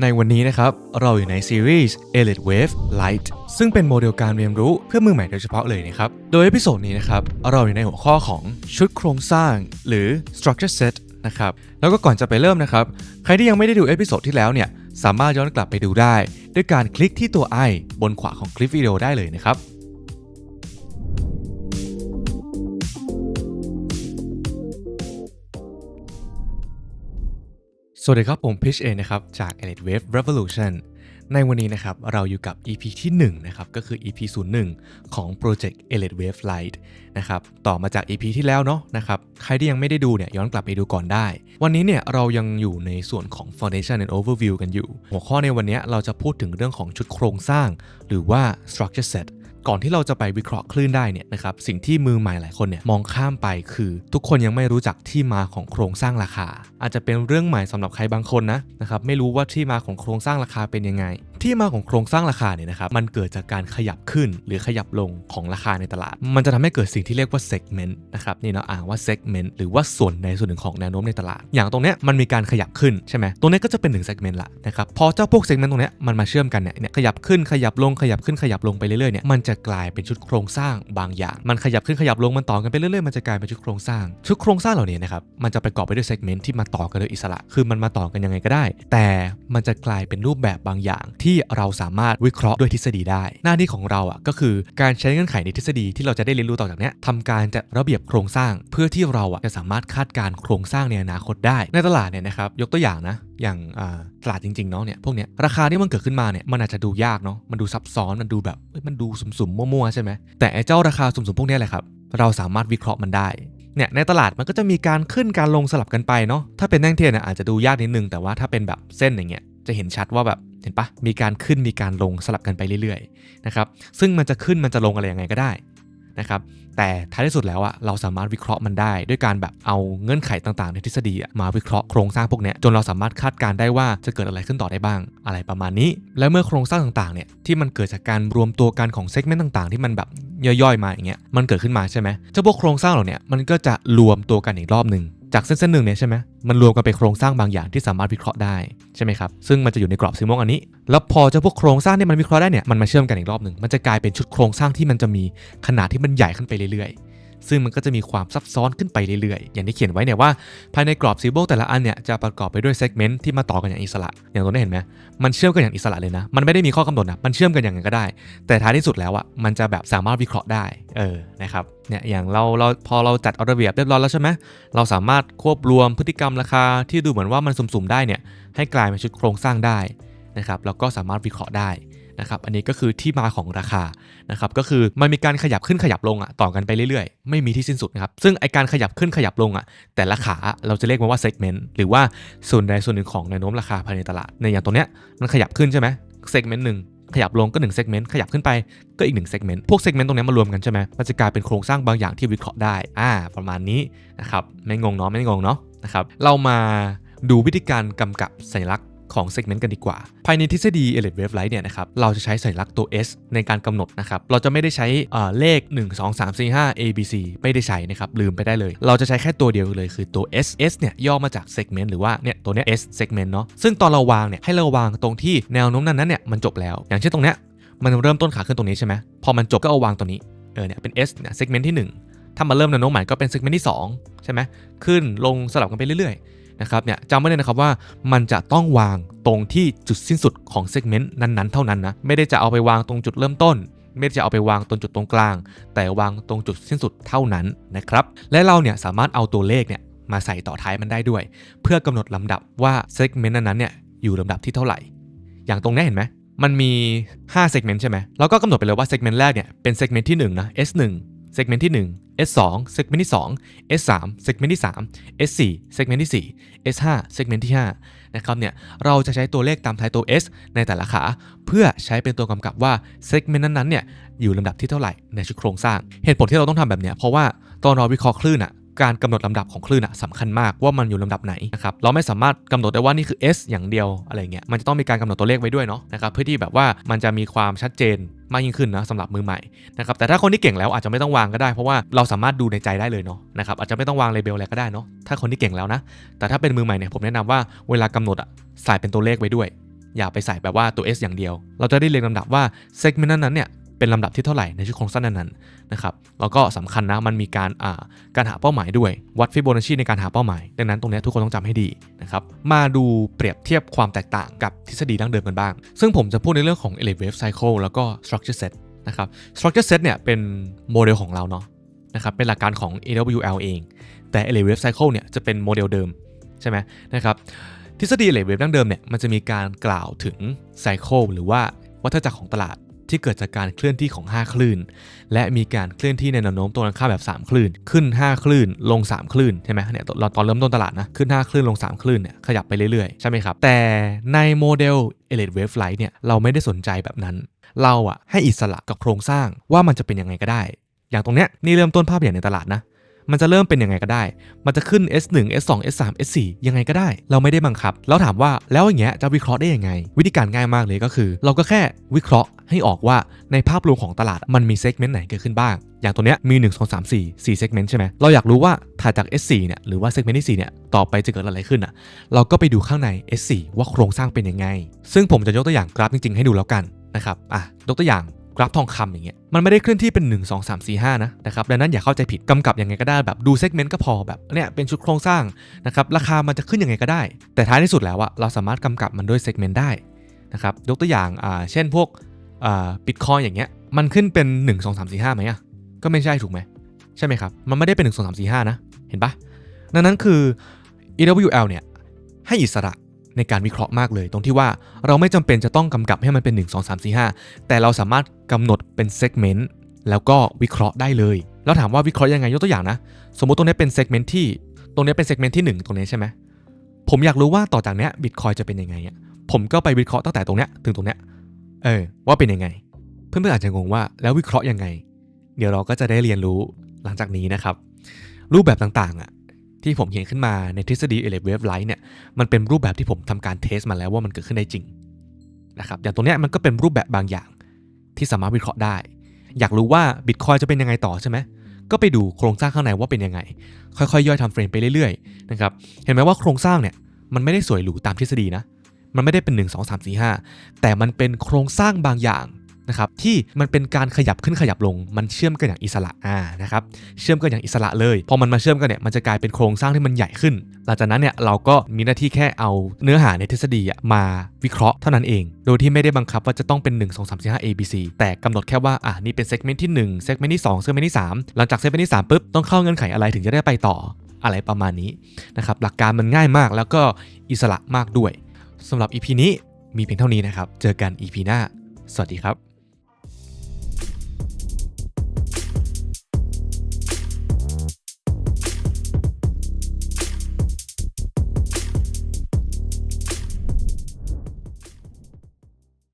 ในวันนี้นะครับเราอยู่ในซีรีส์ Elite Wave Lite ซึ่งเป็นโมเดลการเรียนรู้เพื่อมือใหม่โดยเฉพาะเลยนะครับ โดยเอพิโซดนี้นะครับเราอยู่ในหัวข้อของชุดโครงสร้างหรือ structure set นะครับแล้วก็ก่อนจะไปเริ่มนะครับ ใครที่ยังไม่ได้ดูเอพิโซดที่แล้วเนี่ยสามารถย้อนกลับไปดูได้ ด้วยการคลิกที่ตัว i บนขวาของคลิปวิดีโอได้เลยนะครับ สวัสดีครับ ผมพิชเองนะครับ จาก Elite Wave Revolution ในวันนี้นะครับ เราอยู่กับ EP ที่1นะครับ ก็คือ EP 01 ของ Project Elite Wave Light นะครับ ต่อมาจาก EP ที่แล้วเนาะนะครับ ใครที่ยังไม่ได้ดูเนี่ย ย้อนกลับไปดูก่อนได้ วันนี้เนี่ย เรายังอยู่ในส่วนของ Foundation and Overview กันอยู่ หัวข้อในวันนี้เราจะพูดถึงเรื่องของชุดโครงสร้าง หรือว่า Structure Set ก่อนที่เราจะไปวิเคราะห์คลื่นได้เนี่ยนะครับสิ่งที่มือใหม่หลายคนเนี่ยมองข้ามไปคือ ทุกคนยังไม่รู้จักที่มาของโครงสร้างราคา อาจจะเป็นเรื่องใหม่สำหรับใครบางคนนะนะครับไม่รู้ว่าที่มาของโครงสร้างราคาเป็นยังไง ที่มาของโครงสร้างราคาเนี่ยนะครับมันเกิดจากการขยับขึ้นหรือขยับลงของราคาในตลาด มันจะทำให้เกิดสิ่งที่เรียกว่า segment นะครับนี่เราอ่านว่า segment หรือว่าส่วนในส่วนหนึ่งของแนวโน้มในตลาด อย่างตรงเนี้ยมันมีการขยับขึ้นใช่ไหมตรงเนี้ยก็จะเป็นหนึ่ง segment ละนะครับพอเจ้าพวก segment ตรงเนี้ยมันมาเชื่อมกันเนี่ยขยับขึ้นขยับลงขยับขึ้นขยับลงไปเรื่อยๆเนี่ยมันจะกลายเป็นชุดโครงสร้างบางอย่าง มันขยับขึ้นขยับลงมันต่อกันไปเรื่อยๆมันจะกลายเป็นชุดโครงสร้างชุดโครงสร้างเหล่านี้นะครับมันจะประกอบไปด้วย segment ที่มาต่อกันโดยอิสระ คือมันมาต่อกันยังไงก็ได้ แต่มันจะกลายเป็นรูปแบบบางอย่างทีที่เราสามารถวิเคราะห์ด้วยทฤษฎีได้ หน้าที่ของเราอะก็คือการใช้เงื่อนไขในทฤษฎีที่เราจะได้เรียนรู้ต่อจากนี้ทำการจัดระเบียบโครงสร้าง เพื่อที่เราอะจะสามารถคาดการณ์โครงสร้างในอนาคตได้ ในตลาดเนี่ยนะครับยกตัวอย่างนะอย่างตลาดจริงๆเนาะเนี่ยพวกเนี้ยราคาที่มันเกิดขึ้นมาเนี่ยมันอาจจะดูยากเนาะมันดูซับซ้อนมันดูแบบมันดูสุ่มๆมั่วๆใช่ไหมแต่ไอ้เจ้าราคาสุ่มๆพวกนี้แหละครับเราสามารถวิเคราะห์มันได้เนี่ยในตลาดมันก็จะมีการขึ้นการลงสลับกันไปเนาะถ้าเป็นแท่งเทียนเนี่ยอาจจะดูยากนิดนึงแต่ว่าถ้าเป็นแบบเส้นอย่างเงี้ย จะเห็นชัดว่าแบบเห็นปะมีการขึ้นมีการลงสลับกันไปเรื่อยๆนะครับซึ่งมันจะขึ้นมันจะลงอะไรยังไงก็ได้นะครับแต่ท้ายที่สุดแล้วอะเราสามารถวิเคราะห์มันได้ ด้วยการแบบเอาเงื่อนไขต่างๆ ในทฤษฎีมาวิเคราะห์โครงสร้างพวกเนี้ยจนเราสามารถคาดการได้ว่าจะเกิดอะไรขึ้นต่อได้บ้าง อะไรประมาณนี้ และเมื่อโครงสร้างต่างๆเนี่ยที่มันเกิดจากการรวมตัวกันของเซกเมนต์ต่างๆ ที่มันแบบย่อยๆมาอย่างเงี้ยมันเกิดขึ้นมาใช่ไหมเจ้าพวกโครงสร้างเหล่านี้มันก็จะรวมตัวกันอีกรอบหนึ่ง จากเส้นๆหนึ่งเนี่ยใช่ไหมมันรวมกันเป็นโครงสร้างบางอย่างที่สามารถวิเคราะห์ได้ใช่ไหมครับซึ่งมันจะอยู่ในกรอบสีม่วงอันนี้ แล้วพอเจ้าพวกโครงสร้างที่มันวิเคราะห์ได้เนี่ยมันมาเชื่อมกันอีกรอบหนึ่งมันจะกลายเป็นชุดโครงสร้างที่มันจะมีขนาดที่มันใหญ่ขึ้นไปเรื่อยๆ ซึ่งมันก็จะมีความซับซ้อนขึ้นไปเรื่อยๆ อย่างที่เขียนไว้เนี่ยว่า ภายในกรอบสีโบกแต่ละอันเนี่ยจะประกอบไปด้วยเซกเมนต์ที่มาต่อกันอย่างอิสระ อย่างตัวนี้เห็นไหมมันเชื่อมกันอย่างอิสระเลยนะ มันไม่ได้มีข้อกำหนดนะ มันเชื่อมกันอย่างไงก็ได้ แต่ท้ายที่สุดแล้วอะ มันจะแบบสามารถวิเคราะห์ได้ เออ นะครับ เนี่ยอย่างเราเราพอเราจัดเอาระเบียบเรียบร้อยแล้วใช่ไหมเราสามารถควบรวมพฤติกรรมราคาที่ดูเหมือนว่ามันสุ่มๆได้เนี่ยให้กลายเป็นชุดโครงสร้างได้นะครับแล้วก็สามารถวิเคราะห์ได้ นะครับอันนี้ก็คือที่มาของราคานะครับก็คือมันมีการขยับขึ้นขยับลงอะต่อกันไปเรื่อยๆ ไม่มีที่สิ้นสุดนะครับซึ่งไอการขยับขึ้นขยับลงอะแต่ละขาเราจะเรียกมันว่าเซกเมนต์หรือว่าส่วนใดส่วนหนึ่งของแนวโน้มราคาภายในตลาดในอย่างตรงเนี้ยมันขยับขึ้นใช่ไหมเซกเมนต์หนึ่งขยับลงก็1 segment ขยับขึ้นไปก็อีก1 segment พวก segment ตรงนี้มารวมกันใช่ไหมมันจะกลายเป็นโครงสร้างบางอย่างที่วิเคราะห์ได้อ่าประมาณนี้นะครับไม่งงเนาะไม่งงเนาะนะครับเรามาดูวิธีการกำกับสัญลักษณ ของ segment กันดีกว่า ภายในทฤษฎี Elliott Wave Light เนี่ยนะครับเราจะใช้สัญลักษณ์ตัว S ในการกำหนดนะครับเราจะไม่ได้ใช้เลข 1 2 3 4 5 A B C ไม่ได้ใช้นะครับลืมไปได้เลย เราจะใช้แค่ตัวเดียวเลยคือตัว S S เนี่ยย่อมาจาก segment หรือว่าเนี่ยตัวเนี้ย S segment เนาะซึ่งตอนเราวางเนี่ยให้เราวางตรงที่แนวโน้มนั้นนั้นเนี่ยมันจบแล้ว อย่างเช่นตรงเนี้ยมันเริ่มต้นขาขึ้นตรงนี้ใช่ไหมพอมันจบก็เอาวางตรงนี้เออเนี่ยเป็น S เนี่ย segment ที่ 1 ถ้ามาเริ่มแนวโน้มใหม่ก็เป็น segment ที่ 2 ใช่ไหมขึ้นลงสลับกันไปเรื่อยๆ นะครับเนี่ยจำไว้เลยนะครับว่ามันจะต้องวางตรงที่จุดสิ้นสุดของเซกเมนต์นั้นๆ เท่านั้นนะไม่ได้จะเอาไปวางตรงจุดเริ่มต้น ไม่ได้จะเอาไปวางตรงจุดตรงกลาง แต่วางตรงจุดสิ้นสุดเท่านั้นนะครับและเราเนี่ยสามารถเอาตัวเลขเนี่ยมาใส่ต่อท้ายมันได้ด้วย เพื่อกำหนดลำดับว่าเซกเมนต์นั้นๆเนี่ยอยู่ลำดับที่เท่าไหร่ อย่างตรงนี้เห็นไหมมันมี5 segment ใช่ไหมเราก็กำหนดไปเลยว่า segment แรกเนี่ยเป็น segment ที่1นะ S1 segment ที่ 1 S2 segment ที่ 2 S3 segment ที่ 3 S4 segment ที่ 4 S5 segment ที่5นะครับเนี่ยเราจะใช้ตัวเลขตามท้ายตัว S ในแต่ละขา เพื่อใช้เป็นตัวกำกับว่า segment นั้นๆเนี่ยอยู่ลำดับที่เท่าไหร่ในชุดโครงสร้าง เหตุผลที่เราต้องทำแบบเนี้ยเพราะว่าตอนเราวิเคราะห์คลื่นอะ การกำหนดลำดับของคลื่นอะสำคัญมากว่ามันอยู่ลำดับไหนนะครับเราไม่สามารถกำหนดได้ว่านี่คือ S อย่างเดียวอะไรเงี้ยมันจะต้องมีการกำหนดตัวเลขไว้ด้วยเนาะนะครับเพื่อที่แบบว่ามันจะมีความชัดเจนมากยิ่งขึ้นนะสำหรับมือใหม่นะครับแต่ถ้าคนที่เก่งแล้วอาจจะไม่ต้องวางก็ได้เพราะว่าเราสามารถดูในใจได้เลยเนาะนะครับอาจจะไม่ต้องวางเลเบลอะไรก็ได้เนาะถ้าคนที่เก่งแล้วนะ แต่ถ้าเป็นมือใหม่เนี่ยผมแนะนำว่าเวลากำหนดอะใส่เป็นตัวเลขไว้ด้วย อย่าไปใส่แบบว่าตัว S อย่างเดียว เราจะได้เรียงลำดับว่า segment นั้นเนี่ย เป็นลำดับที่เท่าไหร่ในชุดโครงสร้างนั้นๆนะครับแล้วก็สำคัญนะมันมีการาการหาเป้าหมายด้วยวัดฟิโบนัชชีในการหาเป้าหมาย ดังนั้นตรงนี้ทุกคนต้องจำให้ดีนะครับมาดูเปรียบเทียบความแตกต่างกับทฤษฎีดั้งเดิมกันบ้าง ซึ่งผมจะพูดในเรื่องของ elevate wave cycle แล้วก็ structure set นะครับ structure set เนี่ยเป็นโมเดลของเราเนาะนะครับเป็นหลักการของ AWL เอง แต่ elevate wave cycle เนี่ยจะเป็นโมเดลเดิมใช่ไหมนะครับทฤษฎี elevate wave ดั้งเดิมเนี่ยมันจะมีการกล่าวถึง cycle หรือว่าวัฏจักรของตลาด ที่เกิดจากการเคลื่อนที่ของ 5 คลื่น และมีการเคลื่อนที่ในแนวโน้มตรงกันข้ามแบบ 3 คลื่น ขึ้น 5 คลื่น ลง 3 คลื่นใช่ไหมเนี่ยเราตอนเริ่มต้นตลาดนะ ขึ้น 5 คลื่นลง 3 คลื่นเนี่ยขยับไปเรื่อยๆ ใช่ไหมครับ แต่ในโมเดล Elliott Wave Flight เนี่ยเราไม่ได้สนใจแบบนั้น เราอะให้อิสระกับโครงสร้างว่ามันจะเป็นยังไงก็ได้ อย่างตรงเนี้ยนี่เริ่มต้นภาพใหญ่ในตลาดนะ มันจะเริ่มเป็นยังไงก็ได้ มันจะขึ้น S1 S2 S3 S4 ยังไงก็ได้ เราไม่ได้บังคับ แล้วถามว่าแล้วอย่างเงี้ยจะวิเคราะห์ได้ยังไง วิธีการง่ายมากเลยก็คือ เราก็แค่วิเคราะห์ให้ออกว่าในภาพรวมของตลาดมันมีเซกเมนต์ไหนเกิดขึ้นบ้าง อย่างตัวเนี้ยมี 1 2 3 4 4เซกเมนต์ใช่ไหมเราอยากรู้ว่าถ่ายจาก S4 เนี่ยหรือว่าเซกเมนต์ที่4เนี่ยต่อไปจะเกิดอะไรขึ้นอะเราก็ไปดูข้างใน S4 ว่าโครงสร้างเป็นยังไง ซึ่งผมจะยกตัวอย่างกราฟจริงๆให้ดูแล้วกันนะครับอะยกตัวอย่าง กราฟทองคำอย่างเงี้ยมันไม่ได้เคลื่อนที่เป็น 1 2 3 4 5 นะนะครับดังนั้นอย่าเข้าใจผิดกำกับยังไงก็ได้แบบดูเซกเมนต์ก็พอแบบเนี่ยเป็นชุดโครงสร้างนะครับราคามันจะขึ้นยังไงก็ได้ แต่ท้ายที่สุดแล้วอะเราสามารถกำกับมันด้วยเซกเมนต์ได้นะครับยกตัวอย่างอ่าเช่นพวกอ่าบิตคอยอย่างเงี้ยมันขึ้นเป็น 1 2 3 4 5ไหมอะก็ไม่ใช่ถูกไหมใช่ไหมครับมันไม่ได้เป็น 1 2 3 4 5 นะ เห็นปะดังนั้นคือ EWL เนี่ยให้อิสระ ในการวิเคราะห์มากเลย ตรงที่ว่าเราไม่จำเป็นจะต้องกำกับให้มันเป็น 1 2 3 4 5 แต่เราสามารถกำหนดเป็นเซกเมนต์แล้วก็วิเคราะห์ได้เลย แล้วถามว่าวิเคราะห์ยังไงยกตัวอย่างนะ สมมุติตรงนี้เป็นเซกเมนต์ที่ตรงนี้เป็นเซกเมนต์ที่ 1 ตรงนี้ใช่ไหมผมอยากรู้ว่าต่อจากเนี้ยบิตคอยจะเป็นยังไงอะผมก็ไปวิเคราะห์ตั้งแต่ตรงเนี้ยถึงตรงเนี้ยเออว่าเป็นยังไง เพื่อนๆอาจจะงงว่าแล้ววิเคราะห์ยังไง เดี๋ยวเราก็จะได้เรียนรู้หลังจากนี้นะครับ รูปแบบต่างๆอะ ที่ผมเขียนขึ้นมาในทฤษฎี Elliott Wave Light เนี่ยมันเป็นรูปแบบที่ผมทำการเทสมาแล้วว่ามันเกิดขึ้นได้จริงนะครับอย่างตรงเนี้ยมันก็เป็นรูปแบบบางอย่างที่สามารถวิเคราะห์ได้ อยากรู้ว่าบิตคอยจะเป็นยังไงต่อใช่ไหมก็ไปดูโครงสร้างข้างในว่าเป็นยังไง ค่อยๆ ย่อยทำเฟรมไปเรื่อยๆนะครับเห็นไหมว่าโครงสร้างเนี่ยมันไม่ได้สวยหรูตามทฤษฎีนะมันไม่ได้เป็น 1 2 3 4 5 แต่มันเป็นโครงสร้างบางอย่าง นะครับที่มันเป็นการขยับขึ้นขยับลง มันเชื่อมกันอย่างอิสระอ่านะครับเชื่อมกันอย่างอิสระเลยพอมันมาเชื่อมกันเนี่ยมันจะกลายเป็นโครงสร้างที่มันใหญ่ขึ้น หลังจากนั้นเนี่ยเราก็มีหน้าที่แค่เอาเนื้อหาในทฤษฎีมาวิเคราะห์เท่านั้นเอง โดยที่ไม่ได้บังคับว่าจะต้องเป็น 1 2 3 4 5 A B C แต่กำหนดแค่ว่าอ่านี่เป็นเซกเมนต์ที่1เซกเมนต์ที่2เซกเมนต์ที่3หลังจากเซกเมนต์ที่3ปุ๊บต้องเข้าเงื่อนไขอะไรถึงจะได้ไปต่ออะไรประมาณนี้นะครับหลักการมันง่ายมากแล้วก็อิสระมากด้วยสำหรับ EP นี้มีเพียงเท่านี้นะครับ เจอกัน EP หน้า สวัสดีครับ